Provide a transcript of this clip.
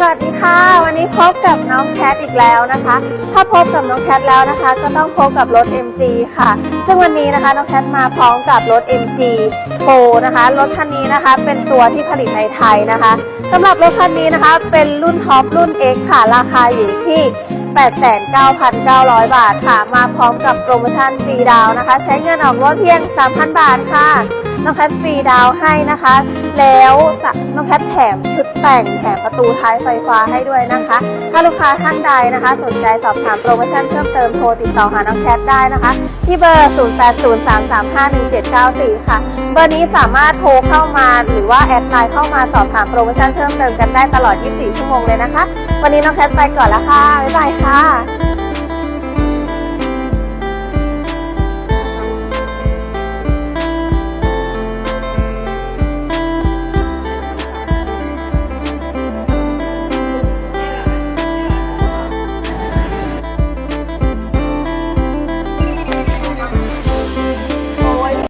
สวัสดีค่ะ วันนี้พบกับน้องแคทอีกแล้วนะคะ ถ้าพบกับน้องแคทแล้วนะคะ ก็ต้องพบกับรถ MG ค่ะ ซึ่งวันนี้นะคะน้องแคทมาพร้อมกับรถ MG Pro นะคะรถคันนี้นะคะเป็นตัวที่ผลิตในไทยนะคะสำหรับรถคันนี้นะคะ เป็นรุ่นท็อปรุ่น X ค่ะราคาอยู่ที่ 89,900 บาทค่ะ มาพร้อมกับโปรโมชั่นฟรีดาวนะคะ ใช้เงินออกรถเพียง 3,000 บาทค่ะ น้องแคทฟรีดาวให้นะคะ แล้วน้องแคทแถมชุดแต่งแถมประตูท้ายไฟฟ้าให้ด้วยนะคะ ถ้าลูกค้าท่านใดนะคะ สนใจสอบถามโปรโมชั่นเพิ่มเติมโทรติดต่อหาน้องแคทได้นะคะ ที่เบอร์ 0803351794 ค่ะ เบอร์นี้สามารถโทรเข้ามาหรือว่าแอดไลน์เข้ามาสอบถามโปรโมชั่นเพิ่มเติมกันได้ตลอด 24 ชั่วโมงเลยนะคะ วันนี้น้องแคทไปก่อนแล้วค่ะบ๊ายบายค่ะ